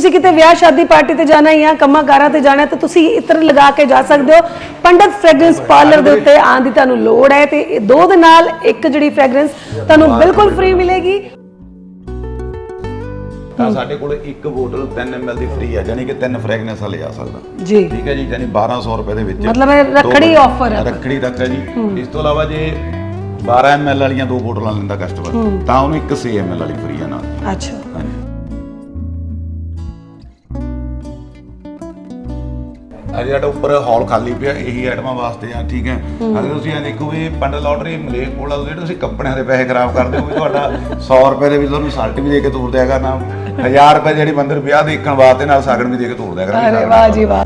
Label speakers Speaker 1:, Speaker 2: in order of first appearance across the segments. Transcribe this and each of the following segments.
Speaker 1: ਤੁਸੀਂ ਕਿਤੇ ਵਿਆਹ ਸ਼ਾਦੀ ਪਾਰਟੀ ਤੇ ਜਾਣਾ ਜਾਂ ਕੰਮਾਂ ਕਾਰਾਂ ਤੇ ਜਾਣਾ ਤਾਂ ਤੁਸੀਂ ਇਤਰ ਲਗਾ ਕੇ ਜਾ ਸਕਦੇ ਹੋ। ਪੰਡਤ ਫ੍ਰੈਗਰੈਂਸ ਪਾਰਲਰ ਦੇ ਉੱਤੇ ਆਉਣ ਦੀ ਤੁਹਾਨੂੰ ਲੋੜ ਹੈ ਤੇ ਇਹ ਦੋ ਦੇ ਨਾਲ ਇੱਕ ਜਿਹੜੀ ਫ੍ਰੈਗਰੈਂਸ ਤੁਹਾਨੂੰ ਬਿਲਕੁਲ ਫ੍ਰੀ ਮਿਲੇਗੀ।
Speaker 2: ਤਾਂ ਸਾਡੇ ਕੋਲ ਇੱਕ ਬੋਤਲ 3 ml ਦੀ ਫ੍ਰੀ ਹੈ ਯਾਨੀ ਕਿ ਤਿੰਨ ਫ੍ਰੈਗਨੈਂਸ ਵਾਲੇ ਆ ਸਕਦਾ।
Speaker 1: ਜੀ।
Speaker 2: ਠੀਕ ਹੈ ਜੀ ਯਾਨੀ 1200 ਰੁਪਏ ਦੇ ਵਿੱਚ।
Speaker 1: ਮਤਲਬ ਇਹ ਰੱਖੜੀ offer ਹੈ।
Speaker 2: ਰੱਖੜੀ ਤੱਕ ਹੈ ਜੀ। ਇਸ ਤੋਂ ਇਲਾਵਾ ਜੇ 12 ml ਵਾਲੀਆਂ ਦੋ ਬੋਤਲਾਂ ਲੈਂਦਾ ਕਸਟਮਰ ਤਾਂ ਉਹਨੂੰ ਇੱਕ 6 ml ਵਾਲੀ ਫ੍ਰੀ ਹੈ ਨਾਲ।
Speaker 1: ਅੱਛਾ।
Speaker 2: ਅਜੇ ਸਾਡਾ ਉੱਪਰ ਹਾਲ ਖਾਲੀ ਪਿਆ ਇਹੀ ਆਈਟਮਾਂ ਵਾਸਤੇ ਆ ਠੀਕ ਹੈ? ਅਗਰ ਤੁਸੀਂ ਇਹ ਦੇਖੋ ਵੀ ਪੰਡ ਲਾਟਰੀ ਮਲੇ ਕੋਲ ਜਿਹੜੇ ਤੁਸੀਂ ਕੱਪੜਿਆਂ ਦੇ ਪੈਸੇ ਖਰਾਬ ਕਰਦੇ ਹੋ ਵੀ ਤੁਹਾਡਾ 100 ਰੁਪਏ ਦੇ ਵੀ ਤੁਹਾਨੂੰ ਸਲਟ ਵੀ ਦੇ ਕੇ ਤੋਰ ਦਿਆ ਕਰਨਾ 1000 ਰੁਪਏ ਜਿਹੜੀ ਮੰਦਰ ਵਿਆਹ ਦੇਖਣ ਵਾਸਤੇ ਨਾਲ ਸਾਗਣ ਵੀ ਦੇ ਕੇ ਤੋਰ ਦਿਆ
Speaker 1: ਅਰੇ ਵਾਹ ਜੀ ਵਾਹ।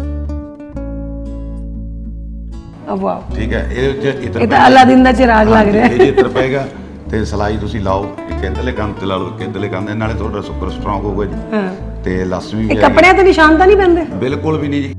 Speaker 1: ਵਾਹ।
Speaker 2: ਠੀਕ ਹੈ ਇਹਦੇ ਵਿੱਚ ਇਤਰ
Speaker 1: ਇਹ ਤਾਂ ਅਲਾਦੀਨ ਦਾ ਚਿਰਾਗ ਲੱਗ ਰਿਹਾ।
Speaker 2: ਇਹ 'ਚ ਇਤਰ ਪਏਗਾ ਤੇ ਸਲਾਈ ਤੁਸੀਂ ਲਾਓ ਇੱਕ ਇਧਰਲੇ ਕੰਮ ਤੇ ਲਾ ਲਓ ਇੱਕ ਇਧਰਲੇ ਕੰਮ ਦੇ ਨਾਲੇ ਤੁਹਾਡਾ ਸੁਪਰ ਸਟਰੋਂਗ ਹੋਊਗਾ ਜੀ।
Speaker 1: ਹਾਂ।
Speaker 2: ਤੇ ਲਸਮੀ ਵੀ
Speaker 1: ਇਹ। ਕੱਪੜਿਆਂ ਤੇ ਨਿਸ਼ਾਨ ਤਾਂ ਨਹੀਂ ਪੈਂਦੇ?
Speaker 2: ਬਿਲਕੁਲ ਵੀ ਨਹੀਂ ਜੀ।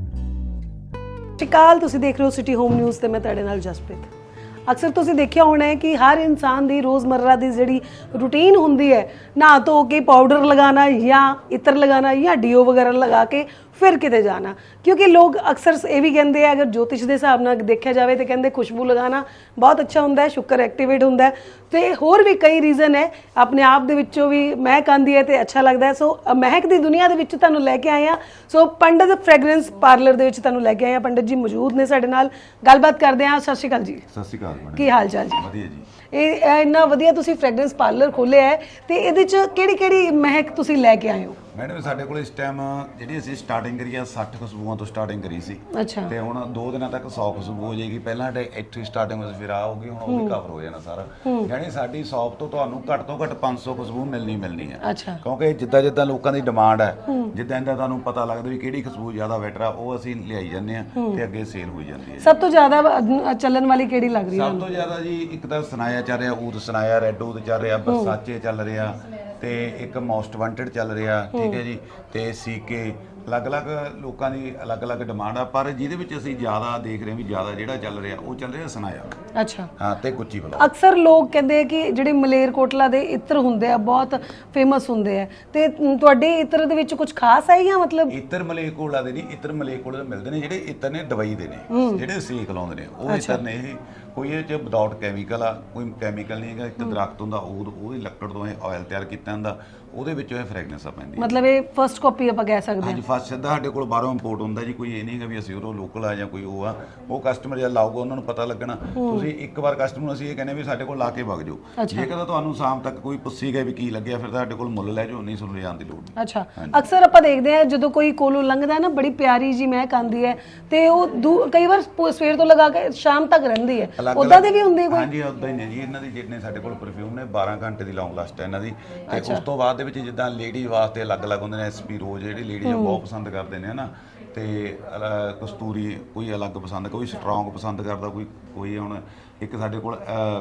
Speaker 1: ਸ਼ਿਕਾਲ ਤੁਸੀਂ ਦੇਖ ਰਹੇ ਹੋ ਸਿਟੀ ਹੋਮ ਨਿਊਜ਼ ਤੇ ਮੈਂ ਤੁਹਾਡੇ ਨਾਲ ਜਸਪ੍ਰੀਤ। ਅਕਸਰ ਤੁਸੀਂ ਦੇਖਿਆ ਹੋਣਾ ਹੈ ਕਿ ਹਰ ਇਨਸਾਨ ਦੀ ਰੋਜ਼ਮਰਰਾ ਦੀ ਜਿਹੜੀ ਰੂਟੀਨ ਹੁੰਦੀ ਹੈ ਨਹਾ ਧੋ ਕੇ ਪਾਊਡਰ ਲਗਾਉਣਾ ਜਾਂ ਇਤਰ ਲਗਾਉਣਾ ਜਾਂ ਡੀਓ ਵਗੈਰਾ ਲਗਾ ਕੇ ਫਿਰ ਕਿਤੇ ਜਾਣਾ। ਕਿਉਂਕਿ ਲੋਕ ਅਕਸਰ ਇਹ ਵੀ ਕਹਿੰਦੇ ਆ, ਅਗਰ ਜੋਤਿਸ਼ ਦੇ ਹਿਸਾਬ ਨਾਲ ਦੇਖਿਆ ਜਾਵੇ ਤੇ ਕਹਿੰਦੇ ਖੁਸ਼ਬੂ ਲਗਾਉਣਾ ਬਹੁਤ ਅੱਛਾ ਹੁੰਦਾ ਹੈ, ਸ਼ੁਕਰ ਐਕਟੀਵੇਟ ਹੁੰਦਾ ਹੈ। ਤੇ ਹੋਰ ਵੀ ਕਈ ਰੀਜ਼ਨ ਹੈ, ਆਪਣੇ ਆਪ ਦੇ ਵਿੱਚੋਂ ਵੀ ਮਹਿਕ ਆਉਂਦੀ ਹੈ ਤੇ ਅੱਛਾ ਲੱਗਦਾ ਹੈ। ਸੋ ਮਹਿਕ ਦੀ ਦੁਨੀਆ ਦੇ ਵਿੱਚ ਤੁਹਾਨੂੰ ਲੈ ਕੇ ਆਏ ਆ ਸੋ ਪੰਡਤ ਫ੍ਰੈਗਰੈਂਸ ਪਾਰਲਰ ਦੇ ਵਿੱਚ ਤੁਹਾਨੂੰ ਲੈ ਕੇ ਆਏ ਆ ਪੰਡਤ ਜੀ ਮੌਜੂਦ ਨੇ ਸਾਡੇ ਨਾਲ। ਗੱਲਬਾਤ ਕਰਦੇ ਆ ਸਤਿ ਸ਼੍ਰੀ ਅਕਾਲ ਜੀ।
Speaker 2: ਸਤਿ ਸ਼੍ਰੀ ਅਕਾਲ।
Speaker 1: ਕੀ ਹਾਲ ਚਾਲ ਜੀ?
Speaker 2: ਵਧੀਆ ਜੀ।
Speaker 1: ਇਹ ਇਹ ਇੰਨਾ ਵਧੀਆ ਤੁਸੀਂ ਫ੍ਰੈਗਰੈਂਸ ਪਾਰਲਰ ਖੋਲਿਆ ਹੈ ਤੇ ਇਹਦੇ ਚ ਕਿਹੜੀ ਕਿਹੜੀ ਮਹਿਕ ਤੁਸੀਂ ਲੈ ਕੇ ਆਏ ਹੋ?
Speaker 2: ਮੈਡਮ ਸਾਡੇ ਕੋਲ ਇਸ ਟਾਈਮ ਜਿਹੜੀ ਅਸੀਂ ਸਟਾਰਟਿੰਗ ਕਰੀ ਆ 60 ਖੁਸ਼ਬੂਆਂ ਤੋਂ ਸਟਾਰਟਿੰਗ ਕਰੀ ਸੀ।
Speaker 1: ਅੱਛਾ।
Speaker 2: ਤੇ ਹੁਣ 2 ਦਿਨਾਂ ਤੱਕ 100 ਖੁਸ਼ਬੂ ਹੋ ਜਾਏਗੀ। ਪਹਿਲਾਂ ਸਾਡੇ ਇੱਥੇ ਸਟਾਰਟਿੰਗ ਵਿੱਚ ਫਿਰ ਆ ਹੋਗੀ ਹੁਣ ਉਹ ਵੀ ਕਵਰ ਹੋ ਜਾਣਾ ਸਾਰਾ। ਯਾਨੀ ਸਾਡੀ ਸ਼ਾਪ ਤੋਂ ਤੁਹਾਨੂੰ ਘੱਟ ਤੋਂ ਘੱਟ 500 ਖੁਸ਼ਬੂ ਮਿਲਣੀ ਮਿਲਣੀ ਹੈ
Speaker 1: ਅੱਛਾ।
Speaker 2: ਕਿਉਂਕਿ ਜਿੱਦਾਂ ਜਿੱਦਾਂ ਲੋਕਾਂ ਦੀ ਡਿਮਾਂਡ ਹੈ। ਜਿੱਦਾਂ ਜਿੱਦਾਂ ਤੁਹਾਨੂੰ ਪਤਾ ਲੱਗਦਾ ਵੀ ਕਿਹੜੀ ਖੁਸ਼ਬੂ ਜ਼ਿਆਦਾ ਬੈਟਰ ਆ ਉਹ ਅਸੀਂ ਲਿਆਈ ਜਾਂਦੇ ਆ ਤੇ ਅੱਗੇ ਸੇਲ ਹੋਈ ਜਾਂਦੀ ਹੈ
Speaker 1: ਸਭ ਤੋਂ ਜ਼ਿਆਦਾ ਚੱਲਣ ਵਾਲੀ ਕਿਹੜੀ ਲੱਗ ਰਹੀ ਹੈ
Speaker 2: ਸਭ ਤੋਂ ਜ਼ਿਆਦਾ ਜੀ ਇੱਕ ਤਾਂ ਸੁਨਾਇਆ ਚੱਲ ਰਿਹਾ ਊਦ ਸੁਨਾਇਆ ਰੈੱਡ ਊਦ ਚੱਲ ਰਿਹਾ ਬਰਸਾਚੇ ਚੱਲ ਰਿਹਾ। ਤੇ ਇੱਕ ਮੋਸਟ ਵਾਂਟਡ ਚੱਲ ਰਿਹਾ ਠੀਕ ਹੈ ਜੀ। ਤੇ ਸੀਕੇ ਅਲੱਗ-ਅਲੱਗ ਲੋਕਾਂ ਦੀ ਅਲੱਗ-ਅਲੱਗ ਡਿਮਾਂਡ ਆ ਪਰ ਜਿਹਦੇ ਵਿੱਚ ਅਸੀਂ ਜ਼ਿਆਦਾ ਦੇਖ ਰਹੇ ਹਾਂ ਵੀ ਜ਼ਿਆਦਾ ਜਿਹੜਾ ਚੱਲ ਰਿਹਾ ਉਹ ਚੱਲ ਰਿਹਾ ਸੁਨਾਇਆ।
Speaker 1: ਅੱਛਾ।
Speaker 2: ਹਾਂ ਤੇ ਗੁੱਚੀ ਬਲਾ
Speaker 1: ਅਕਸਰ ਲੋਕ ਕਹਿੰਦੇ ਆ ਕਿ ਜਿਹੜੇ ਮਲੇਰਕੋਟਲਾ ਦੇ ਇਤਰ ਹੁੰਦੇ ਆ ਬਹੁਤ ਫੇਮਸ ਹੁੰਦੇ ਆ। ਤੇ ਤੁਹਾਡੇ ਇਤਰ ਦੇ ਵਿੱਚ ਕੁਝ ਖਾਸ ਹੈ ਜਾਂ ਮਤਲਬ
Speaker 2: ਇਤਰ ਮਲੇਕੋਲਾ ਦੇ ਨਹੀਂ ਇਤਰ ਮਲੇਕੋਲਾ ਦੇ ਮਿਲਦੇ ਨੇ ਜਿਹੜੇ ਇਤਰ ਨੇ ਦਵਾਈ ਦੇ ਨੇ ਜਿਹੜੇ ਸੇਕ ਲਾਉਂਦੇ ਨੇ। ਉਹ ਇਤਰ ਨੇ ਇਹ। ਕੋਈ ਇਹ ਚ ਵਿਦਆਊਟ ਕੈਮੀਕਲ ਆ ਕੋਈ ਕੈਮੀਕਲ ਨਹੀਂ ਹੈਗਾ ਇੱਕ ਦਰਖਤ ਹੁੰਦਾ ਉਹ ਉਹਦੀ ਲੱਕੜ ਤੋਂ ਇਹ ਆਇਲ ਤਿਆਰ ਕੀਤਾ ਹੁੰਦਾ ਉਹਦੇ ਵਿੱਚੋਂ ਇਹ ਫ੍ਰੈਗਨੈਂਸ ਆ ਪੈਂਦੀ ਹੈ।
Speaker 1: ਮਤਲਬ ਇਹ ਫਰਸਟ ਕਾਪੀ ਆਪਾਂ ਕਹਿ ਸਕਦੇ ਹਾਂ।
Speaker 2: ਹਾਂਜੀ ਫਸਟ ਸਿੱਧਾ ਸਾਡੇ ਕੋਲ ਬਾਹਰੋਂ ਇੰਪੋਰਟ ਹੁੰਦਾ ਜੀ ਕੋਈ ਇਹ ਨਹੀਂ ਹੈਗਾ ਵੀ ਅਸੀਂ ਉਰੋਂ ਲੋਕਲ ਆ ਜਾਂ ਕੋਈ ਉਹ ਆ। ਉਹ ਕਸਟਮਰ ਜਦ ਲਾਊਗਾ ਉਹਨਾਂ ਨੂੰ ਪਤਾ ਲੱਗਣਾ। ਤੁਸੀਂ ਇੱਕ ਵਾਰ ਕਸਟਮਰ ਨੂੰ ਅਸੀਂ ਇਹ ਕਹਿੰਦੇ ਵੀ ਸਾਡੇ ਕੋਲ ਲਾ ਕੇ ਵਗ ਜਾਓ। ਜੇਕਰ ਤੁਹਾਨੂੰ ਸ਼ਾਮ ਤੱਕ ਕੋਈ ਪੁੱਛੀ ਗਏ ਵੀ ਕੀ ਲੱਗਿਆ ਫਿਰ ਸਾਡੇ ਕੋਲ ਮੁੱਲ ਲੈ ਜਾਓ ਨਹੀਂ ਤੁਹਾਨੂੰ ਲਿਜਾਣ ਦੀ ਲੋੜ ਨਹੀਂ।
Speaker 1: ਅੱਛਾ। ਅਕਸਰ ਆਪਾਂ ਦੇਖਦੇ ਆ ਜਦੋਂ ਕੋਈ ਕੋਲੋਂ ਲੰਘਦਾ ਹੈ ਨਾ ਬੜੀ ਪਿਆਰੀ ਜੀ ਮਹਿਕ ਆਉਂਦੀ ਹੈ ਤੇ ਉਹ ਦੂ- ਕਈ ਵਾਰ ਪ- ਸਵੇਰ ਤੋਂ ਲਗਾ ਕੇ ਸ਼ਾਮ ਤੱਕ ਰਹਿੰਦੀ ਹੈ।
Speaker 2: ਅਲੱਗ-
Speaker 1: ਉਦਾਂ ਦੇ ਵੀ ਹੁੰਦੇ ਕੋਈ?
Speaker 2: ਹਾਂਜੀ ਉਦਾਂ ਹੀ ਨੇ ਜੀ। ਇਹਨਾਂ ਦੀ ਜਿੰਨੇ ਸਾਡੇ ਕੋਲ ਪਰਫਿਊਮ ਨੇ 12 ਘੰਟੇ ਦੀ ਲੌਂਗ ਲਾਸਟ ਹੈ ਇਹਨਾਂ ਦੀ। ਤੇ ਉਸ ਤੋਂ ਬਾਅਦ ਦੇ ਵਿੱਚ ਜਿੱਦਾਂ ਲੇਡੀ ਵਾਸਤੇ ਅਲੱਗ-ਅਲੱਗ ਹੁੰਦੇ ਨੇ ਐਸਪੀ ਰੋਜ਼ ਜਿਹੜੀ ਲੇਡੀ ਆ, ਬਹੁਤ ਪਸੰਦ ਕਰਦੇ ਨੇ, ਹਨਾ? ਤੇ ਅਲ- ਕਸਤੂਰੀ ਕੋਈ ਅਲੱਗ ਪਸੰਦ, ਕੋਈ ਸਟਰੋਂਗ ਪਸੰਦ ਕਰਦਾ, ਕੋਈ ਕੋਈ ਹੁਣ ਇੱਕ ਸਾਡੇ ਕੋਲ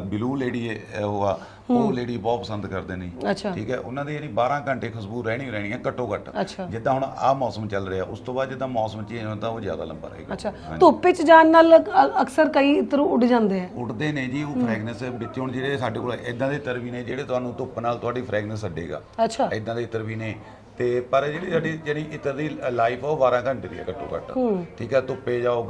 Speaker 2: ਬਲੂ ਲੇਡੀ ਉਹ ਆ ਉਹ ਲੇਡੀ ਬਹੁਤ ਪਸੰਦ ਕਰਦੇ ਨੇ। ਠੀਕ ਹੈ ਉਹਨਾਂ ਦੀ ਜਿਹੜੀ 12 ਘੰਟੇ ਖੁਸ਼ਬੂ ਰਹਿਣੀ ਰਹਿਣੀ ਹੈ ਘੱਟੋ ਘੱਟ। ਜਿੱਦਾਂ ਹੁਣ ਆਹ ਮੌਸਮ ਚੱਲ ਰਿਹਾ ਉਸ ਤੋਂ ਬਾਅਦ ਜਿੱਦਾਂ ਮੌਸਮ ਚੇਂਜ ਹੁੰਦਾ ਉਹ ਜ਼ਿਆਦਾ ਲੰਬਾ ਰਹੇਗਾ।
Speaker 1: ਅੱਛਾ ਧੁੱਪ ਵਿੱਚ ਜਾਣ ਨਾਲ ਅਕਸਰ ਕਈ ਇਤਰ ਉੱਡ ਜਾਂਦੇ ਆ।
Speaker 2: ਉੱਡਦੇ ਨੇ ਜੀ ਉਹ ਫ੍ਰੈਗਨੈਂਸ ਵਿੱਚ ਹੁਣ ਜਿਹੜੇ ਸਾਡੇ ਕੋਲ ਇਦਾਂ ਦੇ ਇਤਰ ਵੀ ਨੇ ਜਿਹੜੇ ਤੁਹਾਨੂੰ ਧੁੱਪ ਨਾਲ ਤੁਹਾਡੀ ਫ੍ਰੈਗਨੈਂਸ ਛੱਡੇਗਾ।
Speaker 1: ਅੱਛਾ।
Speaker 2: ਇਦਾਂ ਦੇ ਇਤਰ ਵੀ ਨੇ ਤੇ ਪਰ ਜਿਹੜੀ ਸਾਡੀ ਜਿਹੜੀ ਇਤਰ ਦੀ ਲਾਈਫ ਉਹ 12 ਘੰਟੇ ਦੀ ਹੈ ਘੱਟੋ ਘੱਟ। ਠੀਕ ਹੈ ਧੁੱਪੇ ਜਾਓ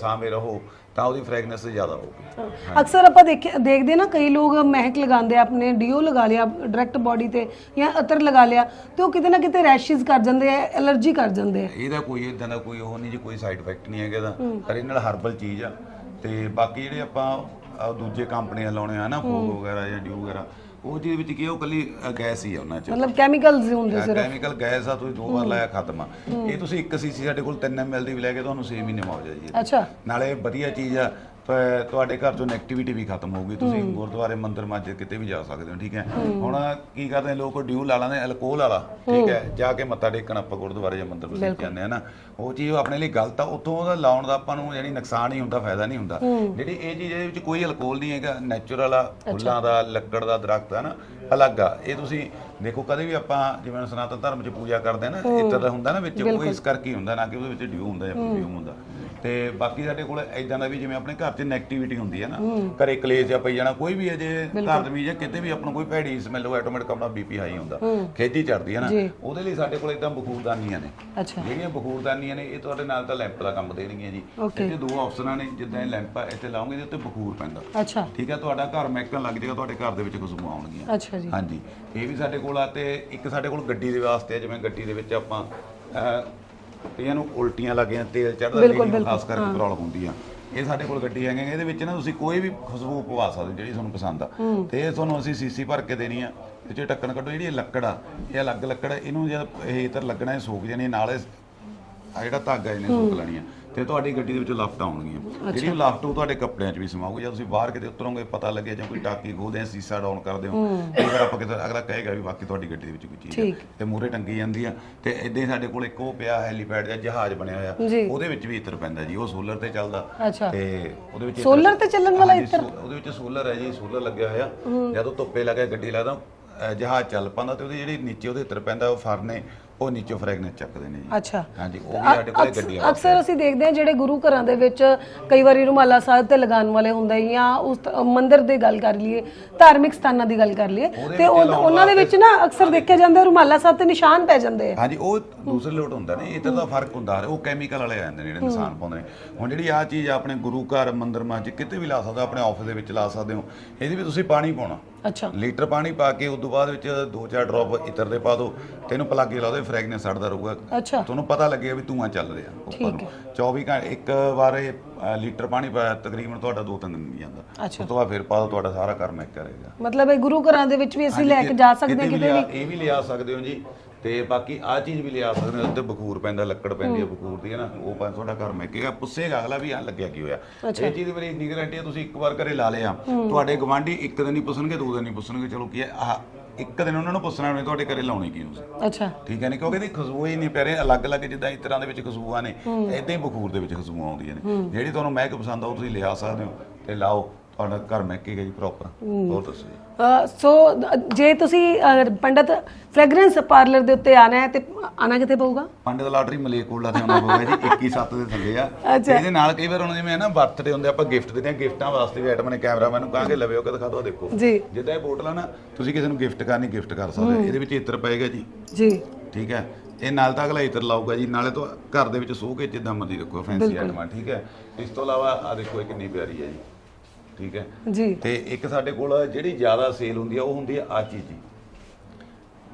Speaker 2: ਛਾਵੇਂ ਰਹੋ ਤਾਂ ਉਹਦੀ ਫ੍ਰੈਗਨੈਂਸ ਜ਼ਿਆਦਾ ਹੋਊਗੀ।
Speaker 1: ਅਕਸਰ ਆਪਾਂ ਦੇਖੇ ਦੇਖਦੇ ਨਾ ਕਈ ਲੋਕ ਮਹਿਕ ਲਗਾਉਂਦੇ ਆ ਆਪਣੇ ਡੀਓ ਲਗਾ ਲਿਆ ਡਾਇਰੈਕਟ ਬਾਡੀ ਤੇ ਜਾਂ ਅਤਰ ਲਗਾ ਲਿਆ ਤੇ ਉਹ ਕਿਤੇ ਨਾ ਕਿਤੇ ਰੈਸ਼ਿਸ ਕਰ ਜਾਂਦੇ ਆ ਐਲਰਜੀ ਕਰ ਜਾਂਦੇ ਆ।
Speaker 2: ਇਹਦਾ ਕੋਈ ਇਦਾਂ ਦਾ ਕੋਈ ਉਹ ਨਹੀਂ ਜੀ ਕੋਈ ਸਾਈਡ ਇਫੈਕਟ ਨਹੀਂ ਹੈਗਾ ਇਹਦਾ। ਪਰ ਇਹ ਨਾਲ ਹਰਬਲ ਚੀਜ਼ ਆ। ਤੇ ਬਾਕੀ ਜਿਹੜੇ ਆਪਾਂ ਦੂਜੇ ਕੰਪਨੀਆਂ ਲਾਉਣੇ ਆ ਨਾ ਫੋਗ ਵਗੈਰਾ ਜਾਂ ਡਿਊ ਵਗੈਰਾ ਉਹ ਜਿਹਦੇ ਵਿੱਚ ਕੀ ਆ, ਉਹ ਕੱਲੀ ਅ, ਗੈਸ ਹੀ ਆ ਉਹਨਾਂ 'ਚ।
Speaker 1: ਮਤਲਬ ਕੈਮੀਕਲਸ ਹੁੰਦੇ ਸਿਰਫ।
Speaker 2: ਕੈਮੀਕਲ ਗੈਸ ਆ ਤੁਸੀਂ ਦੋ ਵਾਰ ਲਾਇਆ ਖਤਮ ਆ। ਇਹ ਤੁਸੀਂ 1 ਸੀਸੀ ਸਾਡੇ ਕੋਲ 3 ml ਦੀ ਵੀ ਲੈ ਕੇ ਤੁਹਾਨੂੰ 6 ਮਹੀਨੇ ਮੌਜ ਆ ਜੀ
Speaker 1: ਅੱਛਾ।
Speaker 2: ਨਾਲੇ ਵਧੀਆ ਚੀਜ਼ ਆ ਤ- ਤੁਹਾਡੇ ਘਰ ਚੋਂ ਨੈਗੇਟਿਵਿਟੀ ਵੀ ਖਤਮ ਹੋਊਗੀ। ਤੁਸੀਂ ਗੁਰਦੁਆਰੇ ਮੰਦਿਰ ਮਸਜਿਦ ਕਿਤੇ ਵੀ ਜਾ ਸਕਦੇ ਹੋ ਠੀਕ ਹੈ? ਹੁਣ ਕੀ ਕਰਦੇ ਨੇ ਲੋਕ? ਡਿਊ ਲਾ ਲੈਂਦੇ ਅਲਕੋਹਲ ਵਾਲਾ ਠੀਕ ਹੈ। ਜਾ ਕੇ ਮੱਥਾ ਟੇਕਣ ਆਪਾਂ ਗੁਰਦੁਆਰੇ ਜਾਂ ਮੰਦਿਰ ਵਿੱਚ ਜਾਂਦੇ ਆ ਨਾ। ਉਹ ਚੀਜ਼ ਆਪਣੇ ਲਈ ਗਲਤ ਆ। ਉੱਥੋਂ ਉਹਦਾ ਲਾਉਣ ਦਾ ਆਪਾਂ ਨੂੰ ਯਾਨੀ ਨੁਕਸਾਨ ਹੀ ਹੁੰਦਾ ਫਾਇਦਾ ਨਹੀਂ ਹੁੰਦਾ। ਜਿਹੜੀ ਇਹ ਚੀਜ਼ ਇਹਦੇ ਵਿੱਚ ਕੋਈ ਅਲਕੋਹਲ ਨਹੀਂ ਹੈਗਾ। ਨੈਚੁਰਲ ਆ ਫੁੱਲਾਂ ਦਾ ਲੱਕੜ ਦਾ ਦਰਖਤ ਹੈ ਨਾ ਅਲੱਗ ਆ। ਇਹ ਤੁਸੀਂ ਦੇਖੋ ਕਦੇ ਵੀ ਆਪਾਂ ਜਿਵੇਂ ਸਨਾਤਨ ਧਰਮ 'ਚ ਪੂਜਾ ਕਰਦੇ ਆ ਨਾ ਇੱਦਾਂ ਦਾ ਹੁੰਦਾ ਨਾ ਵਿੱਚ ਉਹ ਇਸ ਕਰਕੇ ਹੁੰਦਾ ਨਾ ਕਿ ਉਹਦੇ ਵਿੱਚ ਡਿਊ ਹੁੰਦਾ ਜਾਂ ਪਰਫਿਊਮ ਹੁੰਦਾ। ਤੇ ਬਾਕੀ ਸਾਡੇ ਕੋਲ ਇਦਾਂ ਦਾ ਵੀ ਜਿਵੇਂ ਆਪਣੇ ਘਰ 'ਚ ਨੈਗੇਟਿਵਿਟੀ ਹੁੰਦੀ ਹੈ ਨਾ ਘਰੇ ਕਲੇਸ਼ ਜਾਂ ਪਈ ਜਾਣਾ ਕੋਈ ਵੀ ਹੈ ਜੇ ਘਰ ਦੇ ਵੀ ਜਾਂ ਕਿਤੇ ਵੀ ਆਪਣਾ ਕੋਈ ਭੈੜੀ ਸਮੈਲ ਹੋ ਆਟੋਮੈਟਿਕ ਆਪਣਾ ਬੀਪੀ ਹਾਈ ਹੁੰਦਾ। ਖੇਜੀ ਚੜਦੀ ਹੈ ਨਾ। ਉਹਦੇ ਲਈ ਸਾਡੇ ਕੋਲ ਇਦਾਂ ਬਖੂਰਦਾਨੀਆਂ ਨੇ। ਜਿਹੜੀਆਂ ਬਖੂਰਦਾਨੀਆਂ ਨੇ ਇਹ ਤੁਹਾਡੇ ਨਾਲ ਤਾਂ ਲੈਂਪ ਦਾ ਕੰਮ ਦੇਣਗੀਆਂ ਜੀ. ਇੱਥੇ ਦੋ ਆਪਸ਼ਨਾਂ ਨੇ ਜਿੱਦਾਂ ਇਹ ਲੈਂਪ ਇੱਥੇ ਲਾਉਂਗੇ ਇਹਦੇ ਉੱਤੇ ਬਖੂਰ ਪੈਂਦਾ।
Speaker 1: ਅੱਛਾ।
Speaker 2: ਠੀਕ ਹੈ ਤੁਹਾਡਾ ਘਰ ਮਹਿਕਣ ਲੱਗ ਜਾਏਗਾ ਤੁਹਾਡੇ ਘਰ ਦੇ ਵਿੱਚ ਖੁਸ਼ਬੂ ਆਉਣਗੀਆਂ।
Speaker 1: ਅੱਛਾ ਜੀ।
Speaker 2: ਹਾਂਜੀ। ਇਹ ਵੀ ਸਾਡੇ ਕੋਲ ਆ ਤੇ ਇੱਕ ਸਾਡੇ ਕੋਲ ਗੱਡੀ ਦੇ ਵਾਸਤੇ ਜਿਵੇਂ ਗੱਡੀ ਦੇ ਵਿੱਚ ਆਪਾਂ ਕਈਆਂ ਨੂੰ ਉਲਟੀਆਂ ਲੱਗੀਆਂ ਤੇਲ ਚੜਦਾ ਲੇਕਿਨ ਖਾਸ ਕਰਕੇ ਪ੍ਰੋਬਲਮ ਹੁੰਦੀ ਆ ਇਹ ਸਾਡੇ ਕੋਲ ਗੱਡੀ ਹੈਗੇ ਇਹਦੇ ਵਿੱਚ ਨਾ ਤੁਸੀਂ ਕੋਈ ਵੀ ਖੁਸ਼ਬੂ ਪਵਾ ਸਕਦੇ ਜਿਹੜੀ ਤੁਹਾਨੂੰ ਪਸੰਦ ਆ। ਤੇ ਇਹ ਤੁਹਾਨੂੰ ਅਸੀਂ ਸੀਸੀ ਭਰ ਕੇ ਦੇਣੀ ਆ ਇਹ 'ਚ ਢੱਕਣ ਕੱਢੋ ਜਿਹੜੀ ਲੱਕੜ ਆ ਇਹ ਅਲੱਗ ਲੱਕੜ ਇਹਨੂੰ ਜਦ ਇਹ ਇਤਰ ਲੱਗਣਾ ਇਹ ਸੋਕ ਜਾਣੀ ਨਾਲ ਆ ਜਿਹੜਾ ਧਾਗਾ ਇਹਨੇ ਸੋਕ ਲੈਣੀ ਆ। ਤੇ ਤੁਹਾਡੀ ਗੱਡੀ ਦੇ ਵਿੱਚੋਂ ਲਾਫਟ ਆਉਣਗੀਆਂ। ਜਿਹੜੀ ਲਾਫਟ ਉਹ ਤੁਹਾਡੇ ਕੱਪੜਿਆਂ 'ਚ ਵੀ ਸਮਾਊਗੀ। ਜਾਂ ਤੁਸੀਂ ਬਾਹਰ ਕਿਤੇ ਉਤਰੋਗੇ ਪਤਾ ਲੱਗੇ ਜਾਂ ਕੋਈ ਟਾਕੀ ਖੋਲਦੇ ਆ ਸੀਸਾ ਡਾਊਨ ਕਰਦੇ ਹੋ ਤੇ ਫਿਰ ਆਪਾਂ ਕਿਤੇ ਅਗਲਾ ਕਹੇਗਾ ਵੀ ਬਾਕੀ ਤੁਹਾਡੀ ਗੱਡੀ ਦੇ ਵਿੱਚ ਕੋਈ ਚੀਜ਼ ਹੈ। ਤੇ ਮੂਰੇ ਟੰਗੀ ਜਾਂਦੀ ਆ। ਤੇ ਇਦਾਂ ਹੀ ਸਾਡੇ ਕੋਲ ਇੱਕ ਉਹ ਪਿਆ ਹੈਲੀਪੈਡ ਜਾਂ ਜਹਾਜ਼ ਬਣਿਆ ਹੋਇਆ। ਉਹਦੇ ਵਿੱਚ ਵੀ ਇਤਰ ਪੈਂਦਾ ਜੀ। ਉਹ ਸੋਲਰ ਤੇ ਚੱਲਦਾ। ਤੇ ਉਹਦੇ ਵਿੱਚ
Speaker 1: Solar ਤੇ ਚੱਲਣ ਵਾਲਾ
Speaker 2: ਸੋ- ਉਹਦੇ ਵਿੱਚ ਸੋਲਰ ਹੈ ਜੀ। ਸੋਲਰ ਲੱਗਿਆ ਹੋਇਆ। ਜਦੋਂ ਧੁੱਪੇ ਲੱਗੇ ਗੱਡੀ ਅਹ ਜਹਾਜ਼ ਚੱਲ ਪਾਉਂਦਾ ਤੇ ਉਹਦੀ ਜਿਹੜੀ ਨੀਚੇ ਉਹਦੇ ਇਤਰ ਪੈਂਦਾ ਉਹ ਫਰਨੇ। ਉਹ ਨੀਚੇ ਫ੍ਰੈਗਨੈਂਸ ਚੱਕਦੇ ਨੇ ਜੀ।
Speaker 1: ਅੱਛਾ।
Speaker 2: ਹਾਂਜੀ ਉਹ ਵੀ ਸਾਡੇ ਕੋਲ ਗੱਡੀ ਆ
Speaker 1: ਅਕਸਰ ਅਸੀਂ ਦੇਖਦੇ ਹਾਂ ਜਿਹੜੇ ਗੁਰੂ ਘਰਾਂ ਦੇ ਵਿੱਚ ਕਈ ਵਾਰੀ ਰੁਮਾਲਾ ਸਾਹਿਬ ਤੇ ਲਗਾਉਣ ਵਾਲੇ ਹੁੰਦੇ ਜਾਂ ਉਸ ਤ- ਮੰਦਿਰ ਦੀ ਗੱਲ ਕਰ ਲਈਏ ਧਾਰਮਿਕ ਸਥਾਨਾਂ ਦੀ ਗੱਲ ਕਰ ਲਈਏ ਤੇ ਉਹ- ਉਹਨਾਂ ਦੇ ਵਿੱਚ ਨਾ ਅਕਸਰ ਦੇਖਿਆ ਜਾਂਦਾ ਰੁਮਾਲਾ ਸਾਹਿਬ ਤੇ ਨਿਸ਼ਾਨ ਪੈ ਜਾਂਦੇ ਆ।
Speaker 2: ਹਾਂਜੀ ਉਹ ਦੂਸਰੇ ਲੋਟ ਹੁੰਦਾ ਨੇ ਇਹ ਤਾਂ ਦਾ ਫ਼ਰਕ ਹੁੰਦਾ ਉਹ ਕੈਮੀਕਲ ਵਾਲੇ ਆ ਜਾਂਦੇ ਨੇ ਜਿਹੜੇ ਇਨਸਾਨ ਪਾਉਂਦੇ ਨੇ। ਹੁਣ ਜਿਹੜੀ ਆ ਚੀਜ਼ ਆਪਣੇ ਗੁਰੂ ਘਰ ਮੰਦਿਰ ਮਸਜਿਦ ਕਿਤੇ ਵੀ ਲਾ ਸਕਦੇ ਹੋ ਆਪਣੇ ਆਫਿਸ ਦੇ ਵਿੱਚ ਲਾ ਸਕਦੇ ਹੋ ਇਹਦੇ ਵੀ ਤੁਸੀਂ ਪਾਣੀ ਪਾਉਣਾ।
Speaker 1: ਅੱਛਾ।
Speaker 2: ਲੀਟਰ ਪਾਣੀ ਪਾ ਕੇ ਉਸ ਤੋਂ ਬਾਅਦ ਵਿੱਚ ਦੋ ਚਾਰ ਡ੍ਰੌਪ ਇਤਰ ਦੇ ਪਾ ਦਿਓ ਤੇ ਇਹਨੂੰ ਪਲਾਗੇ ਲਾ ਦਿਓ ਫ੍ਰੈਗਨੈਂਸ ਛੱਡਦਾ ਰਹੂਗਾ।
Speaker 1: ਅੱਛਾ।
Speaker 2: ਤੁਹਾਨੂੰ ਪਤਾ ਲੱਗੇਗਾ ਵੀ ਧੂਆਂ ਚੱਲ ਰਿਹਾ ਉੱਪਰ ਨੂੰ। 24 ਘੰਟੇ ਇੱਕ ਵਾਰ ਇਹ ਅ, ਲੀਟਰ ਪਾਣੀ ਪਾਇਆ ਤਕਰੀਬਨ ਤੁਹਾਡਾ ਦੋ ਤਿੰਨ ਦਿਨ ਨਹੀਂ ਜਾਂਦਾ।
Speaker 1: ਅੱਛਾ।
Speaker 2: ਉਸ ਤੋਂ ਬਾਅਦ ਫਿਰ ਪਾ ਦਿਓ ਤੁਹਾਡਾ ਸਾਰਾ ਘਰ ਮੈਕ ਕਰੇਗਾ
Speaker 1: ਮਤਲਬ ਇਹ ਗੁਰੂ ਘਰਾਂ ਦੇ ਵਿੱਚ ਵੀ ਅਸੀਂ ਲੈ ਕੇ ਜਾ ਸਕਦੇ ਹਾਂ ਕਿਤੇ ਵੀ।
Speaker 2: ਇਹ ਵੀ ਲਿਆ ਸਕਦੇ ਹੋ ਜੀ। ਤੇ ਬਾਕੀ ਆ ਚੀਜ਼ ਵੀ ਲਿਆ ਸਕਦੇ ਹੋ ਉੱਤੇ ਬਖੂਰ ਪੈਂਦਾ ਲੱਕੜ ਪੈਂਦੀ ਹੈ ਬਖੂਰ ਦੀ ਹੈ ਨਾ। ਉਹ ਪਾ ਤੁਹਾਡਾ ਘਰ ਮਹਿਕੇਗਾ ਪੁੱਸੇਗਾ ਅਗਲਾ ਵੀ ਆ ਲੱਗਿਆ ਕੀ ਹੋਇਆ। ਇਹ ਚੀਜ਼ ਮੇਰੀ ਇੰਨੀ ਗਾਰੰਟੀ ਹੈ ਤੁਸੀਂ ਇੱਕ ਵਾਰ ਘਰੇ ਲਾ ਲਿਆ। ਤੁਹਾਡੇ ਗਵਾਂਢੀ ਇੱਕ ਦਿਨ ਹੀ ਪੁੱਛਣਗੇ ਦੋ ਦਿਨ ਹੀ ਪੁੱਛਣਗੇ ਚਲੋ ਕੀ ਹੈ ਆਹ ਇੱਕ ਦਿਨ ਉਹਨਾਂ ਨੂੰ ਪੁੱਛਣਾ ਨਹੀਂ ਤੁਹਾਡੇ ਘਰੇ ਲਾਉਣੀ ਕੀ ਤੁਸੀਂ
Speaker 1: ਅੱਛਾ।
Speaker 2: ਠੀਕ ਹੈ ਨਹੀਂ ਕਿਉਂਕਿ ਇਹਦੀ ਖੁਸ਼ਬੂ ਹੀ ਨਹੀਂ ਪੈ ਰਹੀ ਅਲੱਗ-ਅਲੱਗ ਜਿੱਦਾਂ ਇਸ ਤਰ੍ਹਾਂ ਦੇ ਵਿੱਚ ਖੁਸ਼ਬੂਆਂ ਨੇ ਇਦਾਂ ਹੀ ਬਖੂਰ ਦੇ ਵਿੱਚ ਖੁਸ਼ਬੂਆਂ ਆਉਂਦੀਆਂ ਨੇ। ਜਿਹੜੀ ਤੁਹਾਨੂੰ ਮਹਿਕ ਪਸੰਦ ਆ ਉਹ ਤੁਸੀਂ ਲਿਆ ਸਕਦੇ ਹੋ ਤੇ ਲਾਓ। ਤੁਹਾਡਾ ਘਰ ਮਹਿਕੇਗਾ ਜੀ ਪ੍ਰੋਪਰ ਹੋਰ ਦੱਸੋ ਜੀ।
Speaker 1: ਸੋ ਜੇ ਤੁਸੀਂ ਪੰਡਤ ਫ੍ਰੈਗਰੈਂਸ ਪਾਰਲਰ ਦੇ ਉੱਤੇ ਆਣਾ ਹੈ ਤੇ ਆਣਾ ਕਿੱਥੇ ਪਊਗਾ?
Speaker 2: ਪੰਡਤ ਲਾਟਰੀ ਮਲੇਕੋਲਾ ਤੇ ਆਉਣਾ ਪਊਗਾ ਜੀ 21 7 ਦੇ ਥੱਲੇ ਆ। ਇਹਦੇ ਨਾਲ ਕਈ ਵਾਰ ਹੁਣ ਜਿਵੇਂ ਨਾ ਬਰਥਡੇ ਹੁੰਦੇ ਆਪਾਂ ਗਿਫਟ ਦਿੰਦੇ ਆ ਗਿਫਟਾਂ ਵਾਸਤੇ ਵੀ ਆਈਟਮ ਨੇ ਕੈਮਰਾਮੈਨ ਨੂੰ ਕਹਾਂਗੇ ਲਵਿਓ ਕਿ ਦਿਖਾ ਦਿਓ ਦੇਖੋ।
Speaker 1: ਜੀ।
Speaker 2: ਜਿੱਦਾਂ ਇਹ ਬੋਤਲ ਆ ਨਾ ਤੁਸੀਂ ਕਿਸੇ ਨੂੰ ਗਿਫਟ ਕਰਨੀ ਗਿਫਟ ਕਰ ਸਕਦੇ ਇਹਦੇ ਵਿੱਚ ਇਤਰ ਪਏਗਾ ਜੀ।
Speaker 1: ਜੀ।
Speaker 2: ਠੀਕ ਹੈ? ਇਹ ਨਾਲ ਤਾਂ ਅਗਲਾ ਇਤਰ ਲਾਊਗਾ ਜੀ ਨਾਲੇ ਤੋਂ ਘਰ ਦੇ ਵਿੱਚ ਸੋ ਕੇ ਜਿੱਦਾਂ ਮਰਜ਼ੀ ਰੱਖੋ ਫੈਂਸੀ ਆਈਟਮਾਂ ਠੀਕ ਹੈ? ਇਸ ਤੋਂ ਇਲਾਵਾ ਆ ਦੇਖੋ ਇਹ ਕਿੰਨੀ ਪਿਆਰੀ ਹੈ ਜੀ। ਠੀਕ ਹੈ?
Speaker 1: ਜੀ।
Speaker 2: ਤੇ ਇੱਕ ਸਾਡੇ ਕੋਲ ਜਿਹੜੀ ਜ਼ਿਆਦਾ ਸੇਲ ਹੁੰਦੀ ਆ ਉਹ ਹੁੰਦੀ ਆ ਆ ਚੀਜ਼ ਜੀ।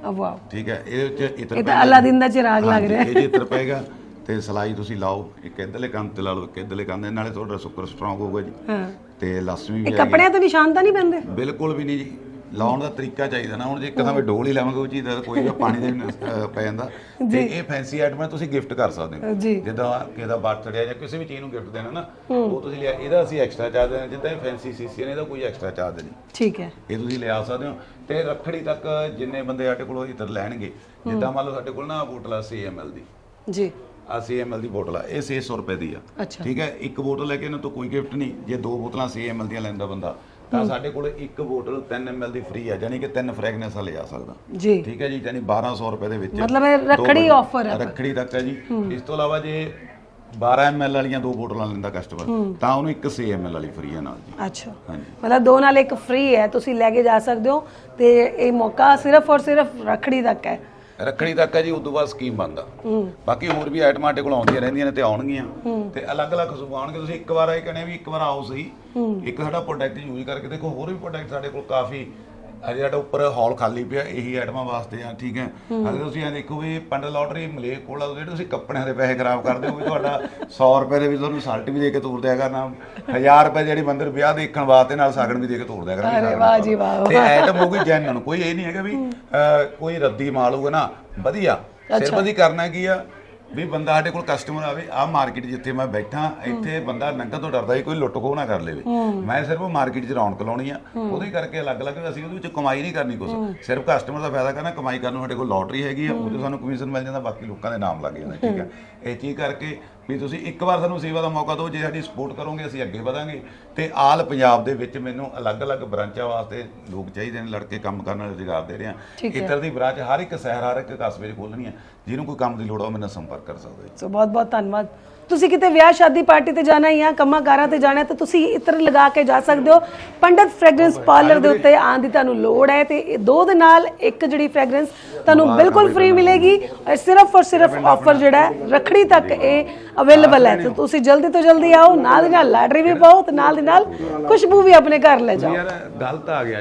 Speaker 1: ਅ, ਵਾਓ।
Speaker 2: ਠੀਕ ਹੈ? ਇਹਦੇ ਵਿੱਚ ਇਤਰ
Speaker 1: ਇਹ ਤਾਂ ਅਲਾਦੀਨ ਦਾ ਚਿਰਾਗ ਲੱਗ ਰਿਹਾ।
Speaker 2: ਇਹ ਚਿੱਤਰ ਪਏਗਾ ਤੇ ਸਲਾਈ ਤੁਸੀਂ ਲਾਓ। ਇੱਕ ਇਧਰਲੇ ਕੰਨ ਤੇ ਲਾ ਲਓ ਇੱਕ ਇਧਰਲੇ ਕੰਨ ਦੇ ਨਾਲੇ ਤੁਹਾਡਾ ਸ਼ੁਕਰ ਸਟਰੋਂਗ ਹੋਊਗਾ ਜੀ।
Speaker 1: ਹਾਂ।
Speaker 2: ਤੇ ਲక్ష్ਮੀ ਵੀ
Speaker 1: ਇਹ
Speaker 2: ਹੈਗੀ
Speaker 1: ਕੱਪੜਿਆਂ ਤੋਂ ਨਿਸ਼ਾਨ ਤਾਂ ਨਹੀਂ ਪੈਂਦੇ?
Speaker 2: ਬਿਲਕੁਲ ਵੀ ਨਹੀਂ ਜੀ। ਲਾਉਣ ਦਾ ਤਰੀਕਾ ਚਾਹੀਦਾ ਨਾ ਹੁਣ ਜੇ ਇੱਕਦਮ ਡੋਲ ਹੀ ਲਾਵਾਂਗੇ ਉਹ ਚੀਜ਼ ਦਾ ਕੋਈ ਵੀ ਪਾਣੀ ਦੇ ਪੈ ਜਾਂਦਾ। ਤੇ ਇਹ ਫੈਂਸੀ ਆਈਟਮਾਂ ਤੁਸੀਂ ਗਿਫਟ ਕਰ ਸਕਦੇ ਹੋ। ਜਿੱਦਾਂ ਕਿਸੇ ਦਾ ਬਰਥਡੇ ਜਾਂ ਕਿਸੇ ਵੀ ਚੀਜ਼ ਨੂੰ ਗਿਫਟ ਦੇਣਾ ਨਾ ਉਹ ਤੁਸੀਂ ਲਿਆ ਇਹਦਾ ਅਸੀਂ ਐਕਸਟਰਾ ਚਾਰਜ ਦੇਣਾ ਜਿੱਦਾਂ ਇਹ ਫੈਂਸੀ ਸੀਸੀ ਨੇ ਇਹਦਾ ਕੋਈ ਐਕਸਟਰਾ ਚਾਰਜ ਨਹੀਂ।
Speaker 1: ਠੀਕ ਹੈ।
Speaker 2: ਇਹ ਤੁਸੀਂ ਲਿਆ ਸਕਦੇ ਹੋ। ਤੇ ਰੱਖੜੀ ਤੱਕ ਜਿੰਨੇ ਬੰਦੇ ਸਾਡੇ ਕੋਲੋਂ ਇਤਰ ਲੈਣਗੇ ਜਿੱਦਾਂ ਮੰਨ ਲਓ ਸਾਡੇ ਕੋਲ ਨਾ ਬੋਟਲ ਆ 6ml ਦੀ।
Speaker 1: ਜੀ।
Speaker 2: ਆ 6ml ਦੀ ਬੋਤਲ ਆ ਇਹ 600 ਰੁਪਏ ਦੀ ਆ। ਠੀਕ ਹੈ ਇੱਕ ਬੋਤਲ ਲੈ ਕੇ ਇਹਨਾਂ ਤੋਂ ਕੋਈ ਗਿਫਟ ਨਹੀਂ ਜੇ ਦੋ ਬੋਤਲਾਂ 6ml ਦੀਆਂ ਲੈਂਦਾ ਬੰਦਾ ਤਾਂ ਸਾਡੇ ਕੋਲ ਇੱਕ ਬੋਤਲ 3ml ਦੀ ਫ੍ਰੀ ਆ ਯਾਨੀ ਕਿ ਤਿੰਨ ਫ੍ਰੈਗਨੈਂਸ ਵਾਲੇ ਆ ਸਕਦਾ।
Speaker 1: ਜੀ।
Speaker 2: ਠੀਕ ਹੈ ਜੀ ਯਾਨੀ 1200 ਰੁਪਏ ਦੇ ਵਿੱਚ।
Speaker 1: ਮਤਲਬ ਇਹ ਰੱਖੜੀ offer ਹੈ।
Speaker 2: ਰੱਖੜੀ ਤੱਕ ਹੈ ਜੀ। ਇਸ ਤੋਂ ਇਲਾਵਾ ਜੇ 12 ml ਵਾਲੀਆਂ ਦੋ ਬੋਤਲਾਂ ਲੈਂਦਾ ਕਸਟਮਰ ਤਾਂ ਉਹਨੂੰ ਇੱਕ 6ml ਵਾਲੀ ਫ੍ਰੀ ਹੈ ਨਾਲ ਜੀ।
Speaker 1: ਅੱਛਾ।
Speaker 2: ਹਾਂਜੀ।
Speaker 1: ਮਤਲਬ ਦੋ ਨਾਲ ਇੱਕ ਫ੍ਰੀ ਹੈ ਤੁਸੀਂ ਲੈ ਕੇ ਜਾ ਸਕਦੇ ਹੋ ਤੇ ਇਹ ਮੌਕਾ ਸਿਰਫ ਔਰ ਸਿਰਫ ਰੱਖੜੀ ਤੱਕ ਹੈ।
Speaker 2: ਰੱਖੜੀ ਤੱਕ ਹੈ ਜੀ ਉਦੋਂ ਬਾਅਦ ਸਕੀਮ ਬੰਦ ਬਾਕੀ ਹੋਰ ਵੀ ਆਈਟਮਾਂ ਸਾਡੇ ਕੋਲ ਆਉਂਦੀਆਂ ਰਹਿੰਦੀਆਂ ਨੇ ਤੇ ਆਉਣਗੀਆਂ। ਤੇ ਅਲੱਗ-ਅਲੱਗ ਖੁਸ਼ਬੂ ਆਉਣਗੇ ਤੁਸੀਂ ਇੱਕ ਵਾਰ ਆਏ ਕਹਿੰਦੇ ਵੀ ਇੱਕ ਵਾਰ ਆਓ ਸਹੀ। ਇੱਕ ਸਾਡਾ ਪ੍ਰੋਡਕਟ ਯੂਜ਼ ਕਰਕੇ ਦੇਖੋ ਹੋਰ ਵੀ ਪ੍ਰੋਡਕਟ ਸਾਡੇ ਕੋਲ ਕਾਫੀ ਅਜੇ ਸਾਡਾ ਉੱਪਰ ਹਾਲ ਖਾਲੀ ਪਿਆ ਇਹੀ ਆਈਟਮਾਂ ਵਾਸਤੇ ਆ ਠੀਕ ਹੈ ਅਗਰ ਤੁਸੀਂ ਇਹ ਦੇਖੋ ਵੀ ਪੰਡ ਲਾਟਰੀ ਮਲੇ ਕੋਲਾ ਜਿਹੜੇ ਤੁਸੀਂ ਕੱਪੜਿਆਂ ਦੇ ਪੈਸੇ ਖਰਾਬ ਕਰਦੇ ਹੋ ਵੀ ਤੁਹਾਡਾ 100 ਰੁਪਏ ਦੇ ਵੀ ਤੁਹਾਨੂੰ ਸਲਟ ਵੀ ਦੇ ਕੇ ਤੋਰ ਦਿਆ ਕਰਨਾ 1000 ਰੁਪਏ ਜਿਹੜੀ ਬੰਦਰ ਵਿਆਹ ਦੇਖਣ ਵਾਸਤੇ ਨਾਲ ਸਾਗਣ ਵੀ ਦੇ ਕੇ ਤੋਰ ਦਿਆ ਕਰਾਂਗੇ
Speaker 1: ਅਰੇ ਵਾਹ। ਜੀ ਵਾਹ।
Speaker 2: ਤੇ ਆਈਟਮ ਹੋਊਗੀ ਜੈਨੂਨ ਕੋਈ ਇਹ ਨਹੀਂ ਹੈਗਾ ਵੀ ਕੋਈ ਰੱਦੀ ਮਾਲ ਹੋਊਗਾ ਨਾ ਵਧੀਆ ਸਿਰਫ ਅਸੀਂ ਕਰਨਾ ਕੀ ਆ ਵੀ ਬੰਦਾ ਸਾਡੇ ਕੋਲ ਕਸਟਮਰ ਆਵੇ ਆ ਮਾਰਕੀਟ ਜਿੱਥੇ ਮੈਂ ਬੈਠਾ ਇੱਥੇ ਬੰਦਾ ਨੰਗਾ ਤੋਂ ਡਰਦਾ ਹੀ ਕੋਈ ਲੁੱਟ ਖੋਹ ਨਾ ਕਰ ਲੇਵੇ। ਮੈਂ ਸਿਰਫ ਮਾਰਕੀਟ 'ਚ ਰੌਣਕ ਲਾਉਣੀ ਆ। ਉਹਦੇ ਕਰਕੇ ਅਲੱਗ-ਅਲੱਗ ਅਸੀਂ ਉਹਦੇ ਵਿੱਚ ਕਮਾਈ ਨਹੀਂ ਕਰਨੀ ਕੁਛ। ਸਿਰਫ ਕਸਟਮਰ ਦਾ ਫਾਇਦਾ ਕਰਨਾ ਕਮਾਈ ਕਰਨ ਨੂੰ ਸਾਡੇ ਕੋਲ ਲੋਟਰੀ ਹੈਗੀ ਆ ਉਹਦੇ ਸਾਨੂੰ ਕਮਿਸ਼ਨ ਮਿਲ ਜਾਂਦਾ ਬਾਕੀ ਲੋਕਾਂ ਦੇ ਨਾਮ ਲੱਗ ਜਾਂਦੇ ਠੀਕ ਆ। ਇਹ ਚੀਜ਼ ਕਰਕੇ ਵੀ ਤੁਸੀਂ ਇੱਕ ਵਾਰ ਸਾਨੂੰ ਸੇਵਾ ਦਾ ਮੌਕਾ ਦਿਓ ਜੇ ਸਾਡੀ ਸਪੋਰਟ ਕਰੋਗੇ ਅਸੀਂ ਅੱਗੇ ਵਧਾਂਗੇ। ਤੇ ਆਲ ਪੰਜਾਬ ਦੇ ਵਿੱਚ ਮੈਨੂੰ ਅਲੱਗ-ਅਲੱਗ ਬ੍ਰਾਂਚਾਂ ਵਾਸਤੇ ਲੋਕ ਚਾਹੀਦੇ ਨੇ ਲੜਕੇ ਕੰਮ ਕਰਨ ਵਾਲੇ ਰੁਜ਼ਗਾਰ ਦੇ ਰਹੇ ਆ। ਇੱਧਰ ਦੀ ਬ੍ਰਾਂਚ ਹਰ ਇੱਕ ਸ਼ਹਿਰ ਹਰ ਇੱਕ ਕਸਬੇ 'ਚ ਖੋਲਣੀ ਹੈ ਜਿਹਨੂੰ ਕੋਈ ਕੰਮ ਦੀ ਲੋੜ ਆ ਉਹ ਮੇਰੇ ਨਾਲ ਸੰਪਰਕ ਕਰ ਸਕਦਾ
Speaker 1: ਸੋ ਬਹੁਤ ਬਹੁਤ ਧੰਨਵਾਦ। ਤੁਸੀਂ ਕਿਤੇ ਵਿਆਹ ਸ਼ਾਦੀ ਪਾਰਟੀ ਤੇ ਜਾਣਾ ਜਾਂ ਕੰਮਾਂ ਕਾਰਾਂ ਤੇ ਜਾਣਾ ਤਾਂ ਤੁਸੀਂ ਇਤਰ ਲਗਾ ਕੇ ਜਾ ਸਕਦੇ ਹੋ। ਪੰਡਤ ਫ੍ਰੈਗਰੈਂਸ ਪਾਰਲਰ ਦੇ ਉੱਤੇ ਆਉਣ ਦੀ ਤੁਹਾਨੂੰ ਲੋੜ ਹੈ ਤੇ ਇਹ ਦੋ ਦੇ ਨਾਲ ਇੱਕ ਜਿਹੜੀ ਫ੍ਰੈਗਰੈਂਸ ਤੁਹਾਨੂੰ ਬਿਲਕੁਲ ਫ੍ਰੀ ਮਿਲੇਗੀ ਔਰ ਸਿਰਫ ਔਰ ਸਿਰਫ ਆਫਰ ਜਿਹੜਾ ਰੱਖੜੀ ਤੱਕ ਇਹ ਅਵੇਲੇਬਲ ਹੈ। ਤੇ ਤੁਸੀਂ ਜਲਦੀ ਤੋਂ ਜਲਦੀ ਆਓ ਨਾਲ ਦੀ ਨਾਲ ਲਾਟਰੀ ਵੀ ਪਾਓ ਤੇ ਨਾਲ ਦੀ ਨਾਲ ਖੁਸ਼ਬੂ ਵੀ ਆਪਣੇ ਘਰ ਲੈ ਜਾਓ।
Speaker 2: ਯਾਰ ਗਲਤ ਆ ਗਿਆ।